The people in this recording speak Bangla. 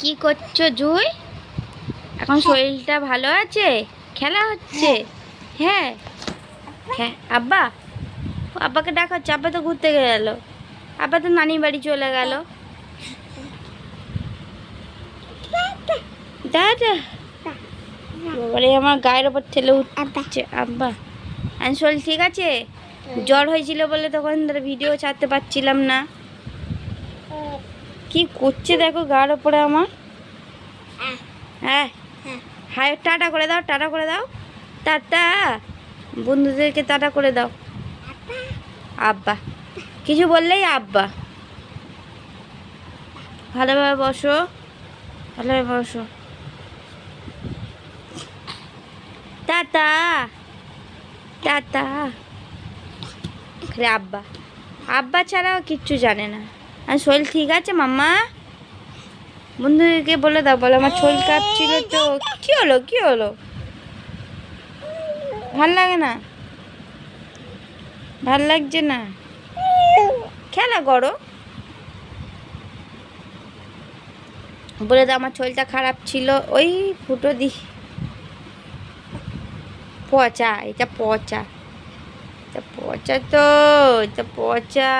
কি করছ জুই? এখন শরীরটা ভালো আছে? খেলা হচ্ছে? হ্যাঁ। হ্যাঁ? আব্বা? ও আব্বাকে ডাকাচ্ছে আব্বা তো ঘুরতে গেল। আব্বা তো নানি বাড়ি চলে গেল। দাদা বাবারে আমার গায়ের ওপর ঠেলে উঠছে আব্বা। শরীর ঠিক আছে? জ্বর হয়েছিল বলে তখন ভিডিও ছাড়তে পারছিলাম না। কি করছে দেখো গার ওপরে আমার? হ্যাঁ। হাই টাটা করে দাও টাটা করে দাও। টাটা। বন্ধুদেরকে টাটা করে দাও। আব্বা। কিছু বললেই আব্বা। ভালোভাবে বসো। ভালোভাবে বসো। টাটা। টাটা। খালি আব্বা। আব্বা ছাড়াও কিচ্ছু জানে না। আর শরীর ঠিক আছে মাম্মা? বন্ধুকে বলে দাও বলো আমার শরীর কাঁপছিল তো। কি হলো কি হলো? ভালো লাগে না? ভালো লাগছে না? খেলা করো। বলে দাও আমার শরীরটা খারাপ ছিল। ওই ফুটো দি পচা এটা পচা। এটা পচা তো এটা পচা।